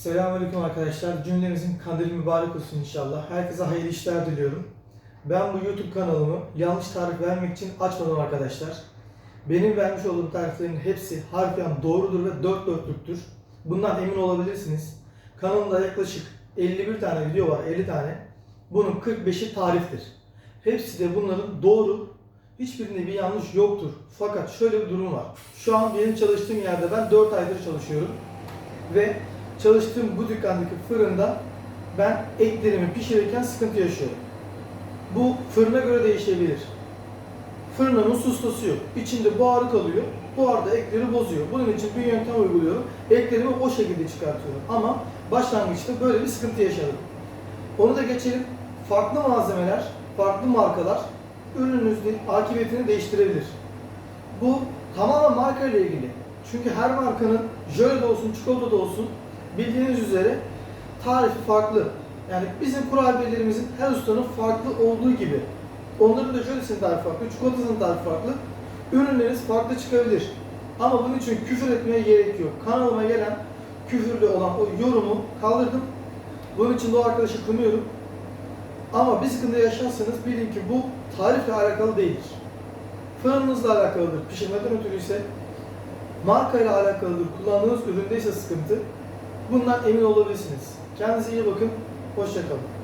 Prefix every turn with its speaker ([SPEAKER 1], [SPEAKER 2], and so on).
[SPEAKER 1] Selamünaleyküm arkadaşlar. Cümlemizin kandili mübarek olsun inşallah. Herkese hayırlı işler diliyorum. Ben bu YouTube kanalımı yanlış tarif vermek için açmadım arkadaşlar. Benim vermiş olduğum tariflerin hepsi harfiyen doğrudur ve dört dörtlüktür. Bundan emin olabilirsiniz. Kanalımda yaklaşık 51 tane video var, 50 tane. Bunun 45'i tariftir. Hepsi de bunların doğru, hiçbirinde bir yanlış yoktur. Fakat şöyle bir durum var. Şu an benim çalıştığım yerde ben 4 aydır çalışıyorum. Ve çalıştığım bu dükkandaki fırında ben etlerimi pişirirken sıkıntı yaşıyorum. Bu fırına göre değişebilir. Fırının ustası yok. İçinde buharı kalıyor. Buhar da ekleri bozuyor. Bunun için bir yöntem uyguluyorum. Eklerimi o şekilde çıkartıyorum. Ama başlangıçta böyle bir sıkıntı yaşadım. Onu da geçelim. Farklı malzemeler, farklı markalar ürününüzün akıbetini değiştirebilir. Bu tamamen marka ile ilgili. Çünkü her markanın jöle de olsun, çikolata da olsun bildiğiniz üzere tarifi farklı. Yani bizim kurabiyelerimizin her ustanın farklı olduğu gibi onların da jölesinin tarifi farklı, çikolatasının tarifi farklı. Ürünleriniz farklı çıkabilir. Ama bunun için küfür etmeye gerek yok. Kanalıma gelen küfürlü olan o yorumu kaldırdım. Bunun için de o arkadaşı kınıyorum. Ama bir sıkıntı yaşarsanız bilin ki bu tarifle alakalı değildir. Fırınınızla alakalıdır. Pişirmeden ötürü ise marka ile alakalıdır. Kullandığınız üründe ise sıkıntı. Bundan emin olabilirsiniz. Kendinize iyi bakın. Hoşçakalın.